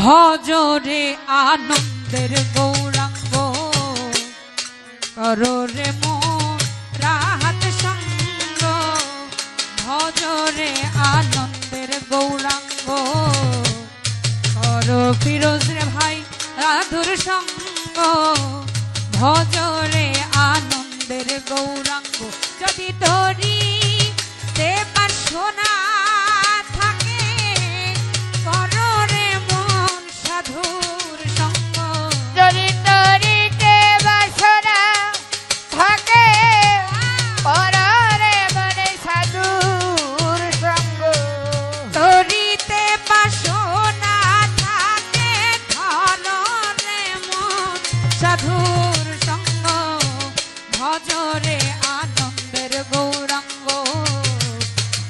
ভজরে আনন্দের গৌরাঙ্গ। করো রে মন রাহাত সঙ্গ। ভজরে আনন্দের গৌরাঙ্গ। করো ফিরোজ রে ভাই রাধুর সঙ্গ। ভজরে আনন্দের গৌরাঙ্গ। যদি তরি দেবার সোনা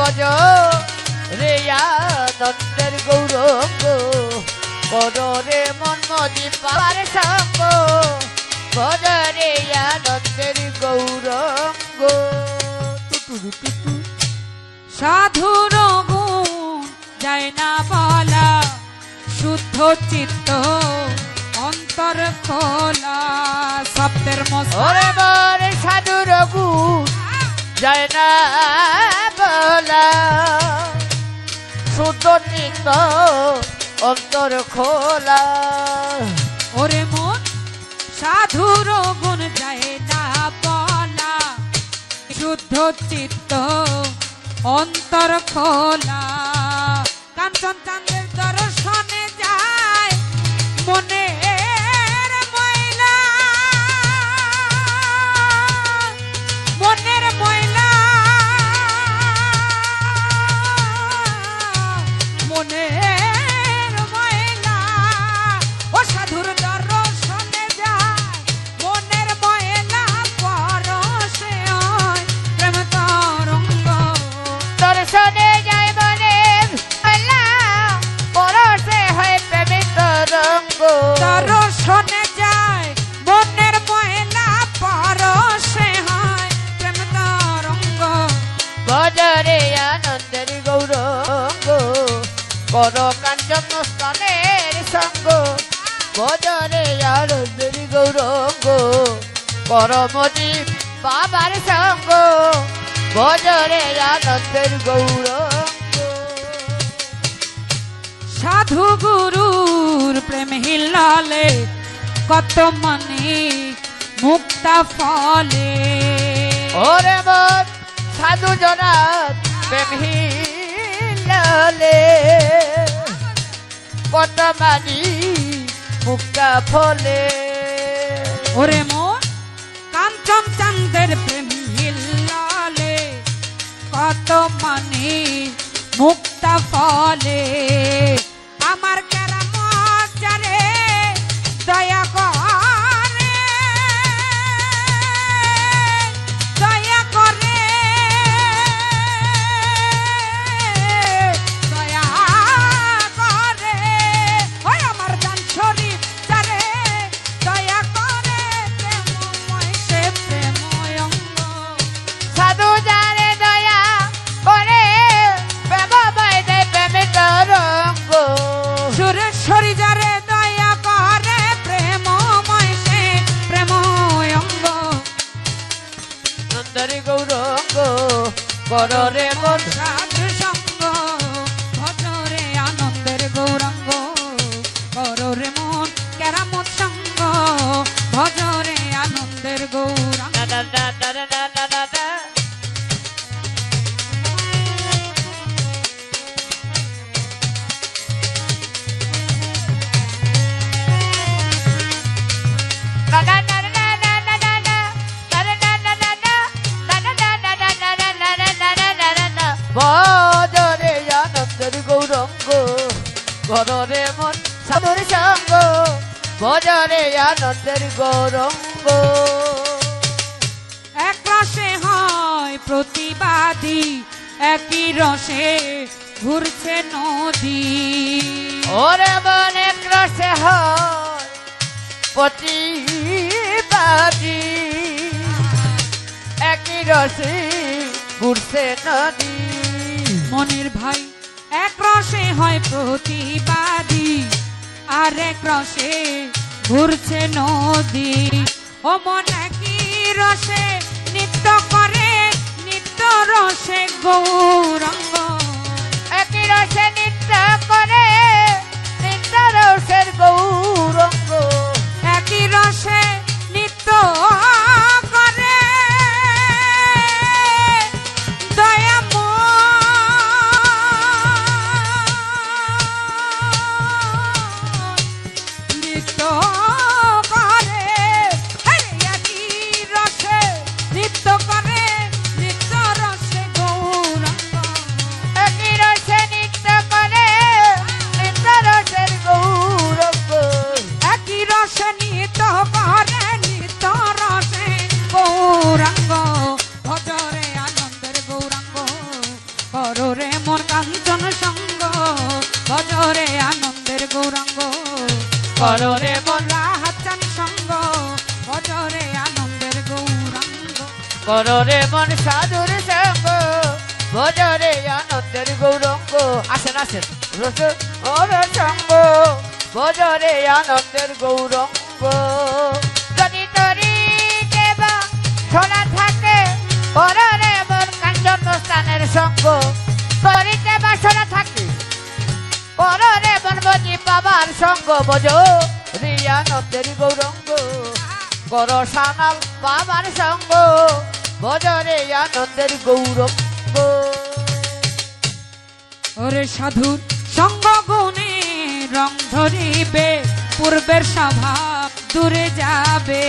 বজ রে আনন্দের গৌরঙ্গ কর রে মন মজি পার সঙ্গ বজ রে আনন্দের গৌরঙ্গ সাধুর গুণ যায় না বলা শুদ্ধ চিত্ত অন্তর খোলা। শব্দের ওরে মোর সাধু রঘু যায় না চিত্ত অন্তর খোলা। ওরে মন সাধুর গুণ যায় না বলা শুদ্ধ চিত্ত অন্তর খোলা। কাঞ্চন চাঁদের কর কাঞ্চন স্তনের সঙ্গ বজরে আনন্দের গৌরঙ্গ। কর মজি বাবার সঙ্গ। বজরে আনন্দের গৌরঙ্গ। সাধু গুরুর প্রেম হিলালে কত মনে মুক্তা ফলে। ওরে মন সাধু জনাত প্রেম হিলালে কত বটমানি মুক্তা ফলে? ওরে মো কাঞ্চন চান্দের প্রেমী লালে কত মানি মুক্তা ফলে? কররে গোসা ভজরে আনন্দের গৌরঙ্গ এক রসে হয় প্রতিবাদী একই রসে ঘুরছে নদী। ওরে মনে ক্রসে হয় প্রতিবাদী একই রসে ঘুরছে নদী। মনির ভাই এক রসে হয় প্রতিবাদী। আর ক্রসে রসে ঘুরছে নদী। ও মনে কি রসে? নৃত্য করে, নিত্য রসে গৌরঙ্গ। একই রসে নৃত্য করে, নৃত্য রসের গৌরঙ্গ? কররে মোর কাঞ্চন সঙ্গ, ভজরে আনন্দের গৌরাঙ্গ। কররে মোর রাহাচান সঙ্গ, ভজরে আনন্দের গৌরাঙ্গ। কররে মন সাধুর সঙ্গ, ভজরে আনন্দের গৌরঙ্গ। আসেন আসেন, রস ওর সঙ্গ, ভজরে আনন্দের গৌরঙ্গ। যদি তরি দেবা সোনা থাকে কররে মন কাঞ্চন স্থানের সঙ্গ। তরি দেবা সোনা থাকে। কররে মন বজি বাবার সঙ্গ ভজ আনন্দের গৌরঙ্গ কর সানাল বাবার সঙ্গ। ভজরে আনন্দের গৌরঙ্গ। ওরে সাধুর সঙ্গ গুণে রং ধরিবে পূর্বের স্বভাব দূরে যাবে।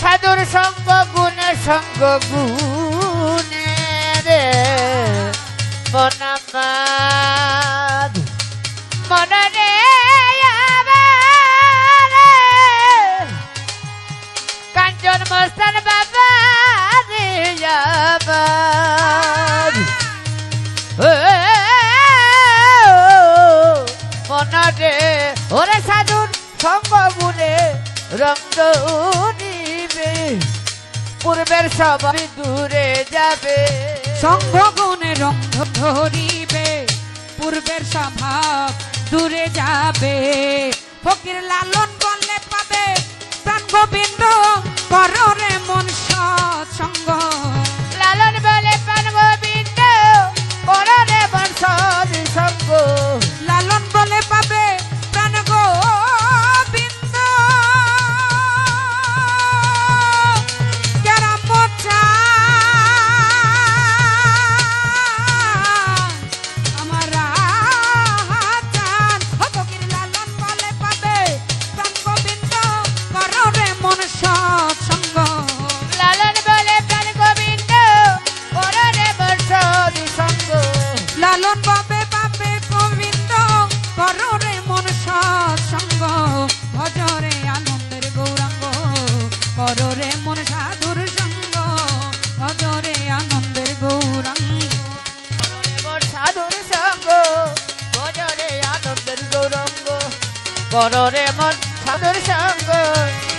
সাধুর সঙ্গ গুণে সঙ্গ গুণে মনামাদ মনরে কাঞ্চন মস্তান বাবা রে আবার মনারে, ওরে সাধুর সঙ্গ গুণে রঙ্গ নিবে পূর্বের সবাই দূরে যাবে। সঙ্গ গুণে রং ধরিবে, পূর্বের স্বভাব দূরে যাবে। ফকির লালন বললে পাবে, প্রাণ গোবিন্দ, পররে মন সৎসঙ্গ। কররে মন সাধুর সঙ্গ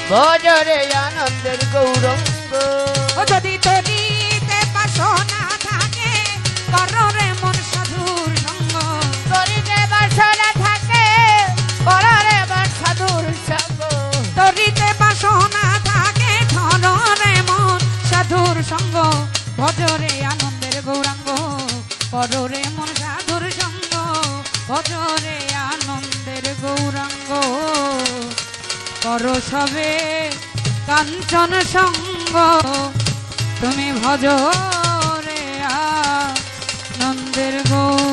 ভজরে আনন্দের গৌরঙ্গ যদি গৌরাঙ্গ কর সবে কাঞ্চন সঙ্গ। তুমি ভজরে আনন্দের গৌরাঙ্গ